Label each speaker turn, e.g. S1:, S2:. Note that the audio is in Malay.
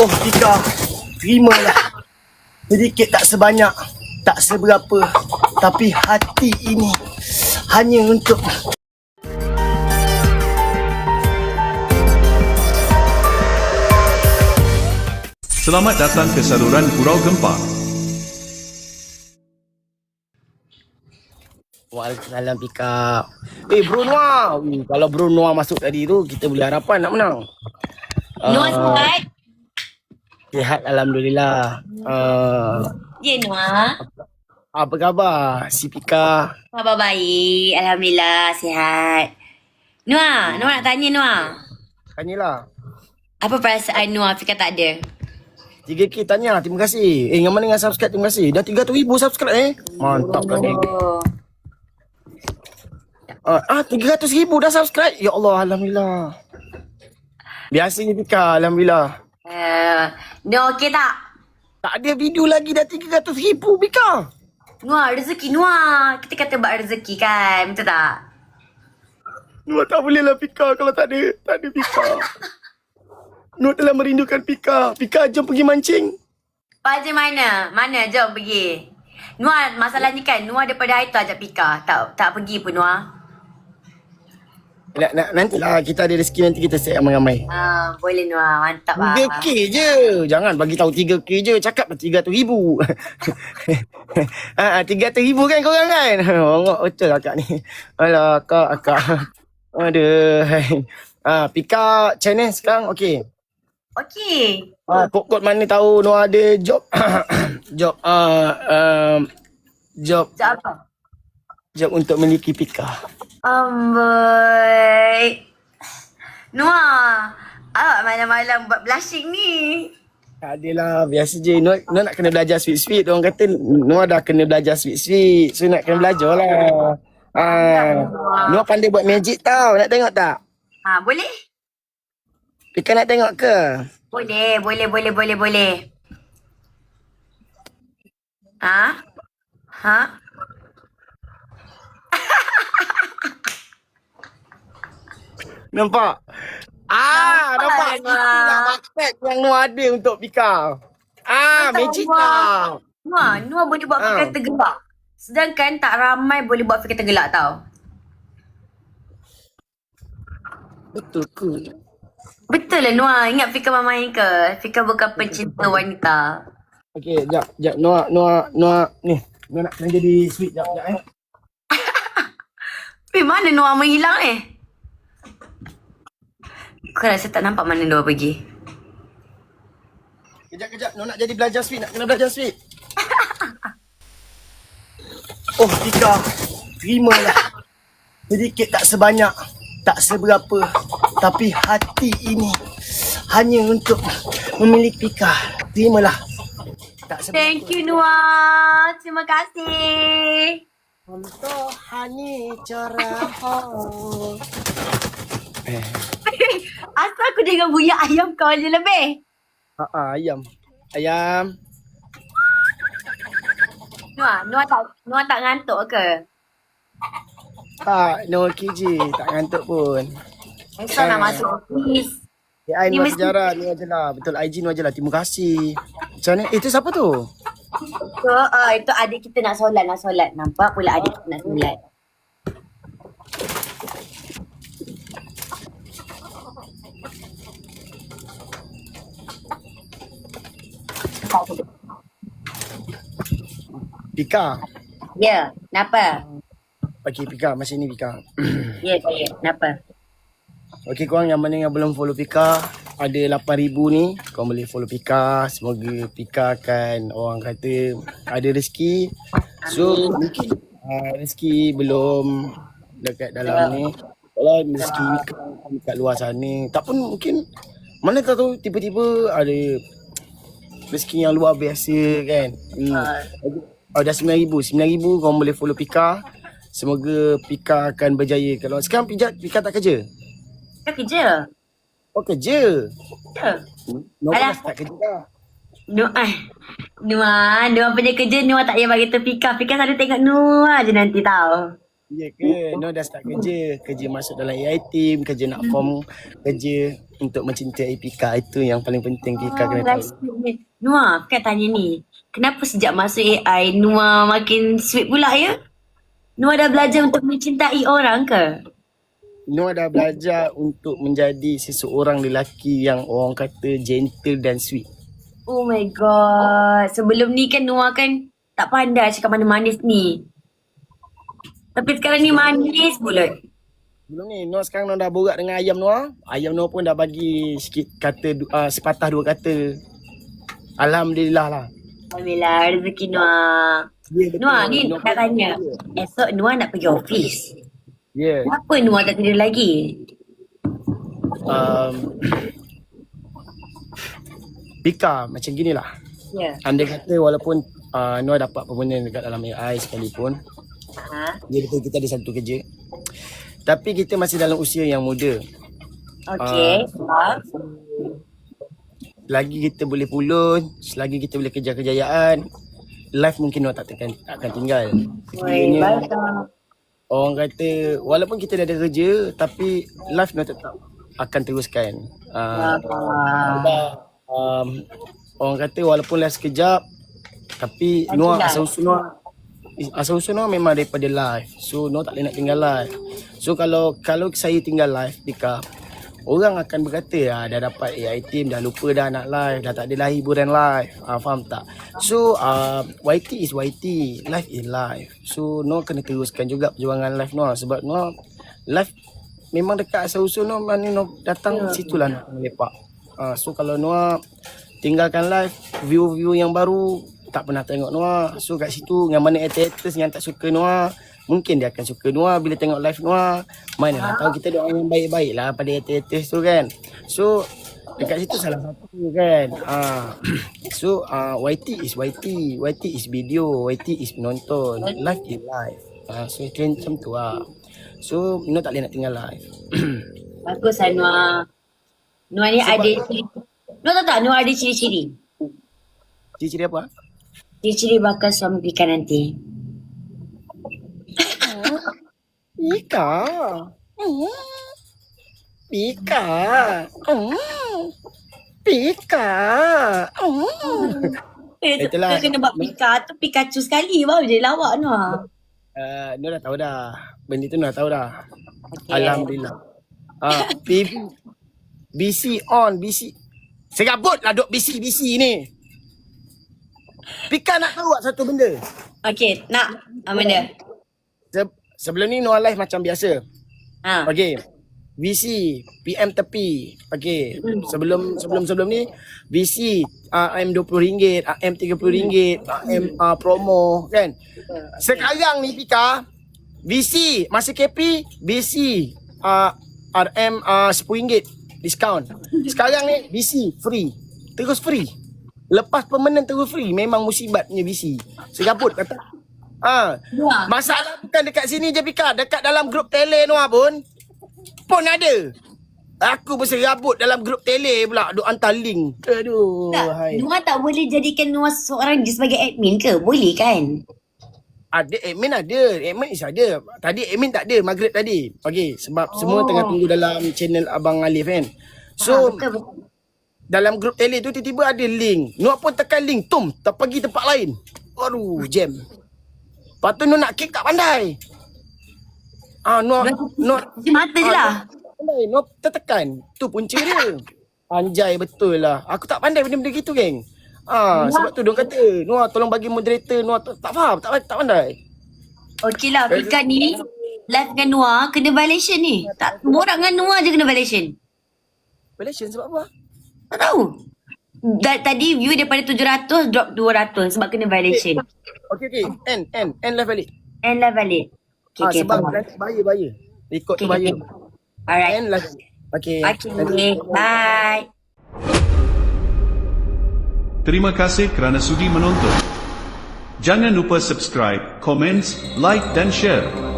S1: Oh Tika, terimalah. Sedikit tak sebanyak, tak seberapa. Tapi hati ini hanya untuk
S2: Selamat datang ke saluran Gurau Gempar.
S1: Waalaikumsalam Pika. Eh Bro Noah. Hmm, Kalau Bro Noah masuk tadi tu, kita boleh harapan nak menang.
S3: Noah
S1: Ah,
S3: sihat?
S1: Alhamdulillah. Uh,
S3: Ya Noah.
S1: apa khabar si Pika?
S3: Khabar baik. Alhamdulillah sihat. Noah, Noah nak tanya Noah.
S1: Tanyalah.
S3: Apa perasaan Noah Fika tak ada?
S1: 3K tanya. Terima kasih. Eh, yang mana dengan subscribe? Terima kasih. Dah 300 ribu subscribe eh. Mantap tadi.
S3: Oh.
S1: Ah, ah 300 ribu dah subscribe. Ya Allah, Alhamdulillah. Biasanya Pika, Alhamdulillah.
S3: Uh, Noah okey tak?
S1: Tak ada video lagi dah 300 ribu Pika.
S3: Noah, rezeki Noah. Kita kata buat rezeki kan. Betul tak?
S1: Nur tak boleh lah Pika kalau tak ada, tak ada Pika. Nur telah merindukan Pika. Pika, jom pergi mancing.
S3: Paja mana? Mana? Jom pergi. Noah, masalahnya kan Noah daripada hari ajak Pika. Tak tak pergi pun Noah.
S1: Nak, nak, nantilah kita ada rezeki nanti kita set ramai-ramai.
S3: Ah, boleh Noah. Mantap lah.
S1: 3K je. Jangan bagi tahu 3K je. Cakap 300 ribu. ha, 300 ribu kan korang kan? Bongok betul akak ni. Alah, akak, akak. Aduh. Ha, Pika channel sekarang okey.
S3: Okey.
S1: Ah, kod-kod mana tahu Noah ada job. job uh, um, job
S3: Sekejap apa?
S1: job untuk memiliki Pika.
S3: Amboi. Noah. Awak malam-malam buat blushing ni.
S1: Tak adalah, biasa je. Noah, Noah nak kena belajar sweet-sweet. Orang kata Noah dah kena belajar sweet-sweet. So nak kena belajar lah. Ah, Noah pandai buat magic tau. Nak tengok tak?
S3: Ha, boleh?
S1: Pika nak tengok ke?
S3: Boleh, boleh, boleh, boleh, boleh. Ha? Ha?
S1: Nampak? Ah, nampak?
S3: Nampak,
S1: Itulah
S3: Noah.
S1: bakat yang Noah ada untuk Pika. Ah, magic
S3: Noah.
S1: tau.
S3: Noah, Noah boleh buat
S1: Ha.
S3: fikir tergelak. Sedangkan tak ramai boleh buat fikir tergelak tau.
S1: Betul ke?
S3: Betul lah Noah. Ingat Fika main ke? Fika bukan pencinta wanita.
S1: Okey, jap, jap. Noah, Noah, Noah. Ni, Noah nak kena jadi sweet. Jap, jap eh.
S3: Eh, mana Noah menghilang eh? Kau rasa tak nampak mana Noah pergi?
S1: Kejap, kejap. Nak jadi belajar sweet. Nak kena belajar sweet. oh, Tika. Terimalah. Sedikit tak sebanyak. Tak seberapa. Tapi hati ini hanya untuk memiliki Pika. Terimalah. Tak seberapa.
S3: Thank you Noah. Terima kasih.
S1: Untuk hani cara Eh,
S3: Asal aku dengar bunyi ayam kau je lebih.
S1: ah, ah, ayam. Ayam.
S3: Noah, Noah tak Noah tak ngantuk ke?
S1: Tak, no je. Tak ngantuk pun.
S3: Esok nak masuk office.
S1: AI
S3: Ni
S1: Nuah
S3: mesti-
S1: Sejarah ni aja lah. Betul IG Nuah aja lah. Terima kasih. Macam mana? Eh, itu siapa tu?
S3: So, uh, itu adik kita nak solat, nak solat. Nampak pula adik kita nak solat.
S1: Pika.
S3: Ya, kenapa?
S1: Okey, Pika. Masih ni Pika.
S3: Ya, ya, kenapa?
S1: Okey, korang yang mana yang belum follow Pika. Ada 8,000 ni. Korang boleh follow Pika. Semoga Pika akan orang kata ada rezeki. So, mungkin uh, rezeki belum dekat dalam ni. Kalau rezeki Pika dekat luar sana. Tak pun mungkin mana tak tahu tiba-tiba ada rezeki yang luar biasa kan. Hmm. Oh dah 9,000 9,000 korang boleh follow Pika Semoga Pika akan berjaya Kalau sekarang Pika, Pika tak kerja
S3: Kau kerja?
S1: Oh kerja
S3: Ya. Alah.
S1: dah start kerja dah
S3: Noah, Noah, Noah punya kerja Noah tak payah bagi tahu Pika. Pika selalu tengok Noah je nanti tau.
S1: Ya ke? No dah start kerja. Kerja masuk dalam AI team, kerja nak form kerja untuk mencintai Pika. Itu yang paling penting Pika kena tahu.
S3: Oh, Noah, kan tanya ni. Kenapa sejak masuk AI, Noah makin sweet pula ya? Noah dah belajar untuk mencintai orang ke?
S1: Noah dah belajar untuk menjadi seseorang lelaki yang orang kata gentle dan sweet.
S3: Oh my god. Sebelum ni kan Noah kan tak pandai cakap mana manis ni. Tapi sekarang ni manis pula.
S1: Belum ni, Noah sekarang Noah dah borak dengan ayam Noah. Ayam Noah pun dah bagi sikit kata, uh, sepatah dua kata. Alhamdulillah lah.
S3: Alhamdulillah rezeki Noah.
S1: Ya, betul.
S3: Noah ni
S1: Noah
S3: nak tanya. Esok Noah nak pergi office.
S1: Ya.
S3: Kenapa Noah tak tidur lagi?
S1: Um, Pika macam gini lah.
S3: Ya.
S1: Andai kata walaupun uh, Noah dapat permanent dekat dalam AI sekalipun.
S3: Ha?
S1: Dia betul kita ada satu kerja. Tapi kita masih dalam usia yang muda.
S3: Okay. Uh,
S1: Selagi kita boleh pulun, selagi kita boleh kejar kejayaan, life mungkin Noah tak akan, tak akan tinggal. Sekiranya orang kata walaupun kita dah ada kerja tapi life Noah tetap akan teruskan. Uh, um, orang kata walaupun life sekejap tapi
S3: tinggal.
S1: asal-usul Noah asal-usul Noah memang daripada live. So Noah tak boleh nak tinggal live. So kalau kalau saya tinggal live Pika Orang akan berkata ah, dah dapat AI team dah lupa dah nak live dah tak ada lah hiburan live ah, faham tak? So uh, YT is YT live is live so Noah kena teruskan juga perjuangan live Noah sebab Noah live memang dekat asal usul Noah mana Noah datang situlah Noah melepak uh, so kalau Noah tinggalkan live view-view yang baru tak pernah tengok Noah. So kat situ yang mana haters yang tak suka Noah mungkin dia akan suka Noah bila tengok live Noah. Mana lah tahu kita doa yang baik-baik lah pada haters tu kan? So dekat situ salah satu kan? Ah. So uh, YT is YT YT is video. YT is penonton. Live is live. Ah so kira macam tu lah. So Noah tak boleh nak tinggal live.
S3: Bagus lah Noah. Noah ni ada ciri. Noah tahu tak Noah ada ciri-ciri?
S1: ciri-ciri apa
S3: Ciri-ciri bakal suami Pika nanti.
S1: Pika. Hmm. Pika. Pika.
S3: Eh, tu,
S1: Itulah.
S3: tu kena buat Pika tu Pikachu sekali baru jadi lawak Noah.
S1: Uh, Nur dah tahu dah. Benda tu dah tahu dah.
S3: Okay.
S1: Alhamdulillah. Ah, uh, BC on, BC. Serabut lah duk BC BC ni. Pika nak tahu satu benda?
S3: Okay, nak. Ah, mana?
S1: Se- sebelum ni Noah live macam biasa.
S3: Ha.
S1: Okey. VC PM tepi. Okey. Sebelum sebelum sebelum ni VC AM RM20, AM RM30, AM uh, promo kan. Sekarang ni Pika VC masa KP VC uh, RM uh, RM10 diskaun. Sekarang ni VC free. Terus free. Lepas permanent terus free memang musibatnya VC. Serabut kata. Ha.
S3: Noah.
S1: Masalah bukan dekat sini je Pika, dekat dalam grup tele Noah pun pun ada. Aku berserabut dalam grup tele pula duk hantar link. Aduh,
S3: Tak,
S1: hai.
S3: Noah tak boleh jadikan Noah seorang je sebagai admin ke? Boleh kan?
S1: Ada admin ada, admin is ada. Tadi admin tak ada, Margaret tadi. Okey, sebab oh. semua tengah tunggu dalam channel Abang Alif kan. So,
S3: betul, betul.
S1: Dalam grup tele tu tiba-tiba ada link. Noah pun tekan link, tum, tak pergi tempat lain. Aduh, jam. Lepas tu Noah nak kick tak pandai. Ah, Noah, Noah,
S3: Cuci mata je lah.
S1: Pandai, no tertekan. Tu punca dia. Anjay betul lah. Aku tak pandai benda-benda gitu, geng. Ah, sebab tu dia kata, Noah tolong bagi moderator. Noah tak, tak faham, tak, tak pandai.
S3: Okey lah, Pika ni live dengan Noah kena violation ni. Tak borak dengan Noah je kena violation.
S1: Malaysian sebab apa?
S3: Tak tahu. Da, tadi view daripada 700 drop 200 sebab kena violation.
S1: Okey, okey. End, end. End live balik.
S3: And live balik. Okay,
S1: ah,
S3: okay,
S1: sebab
S3: faham.
S1: nanti bahaya, bahaya. Ikut tu
S3: Okay,
S1: bahaya.
S3: okay. Alright.
S1: End live. Okey.
S3: Okay, bye.
S2: Terima kasih kerana sudi menonton. Jangan lupa subscribe, komen, like dan share.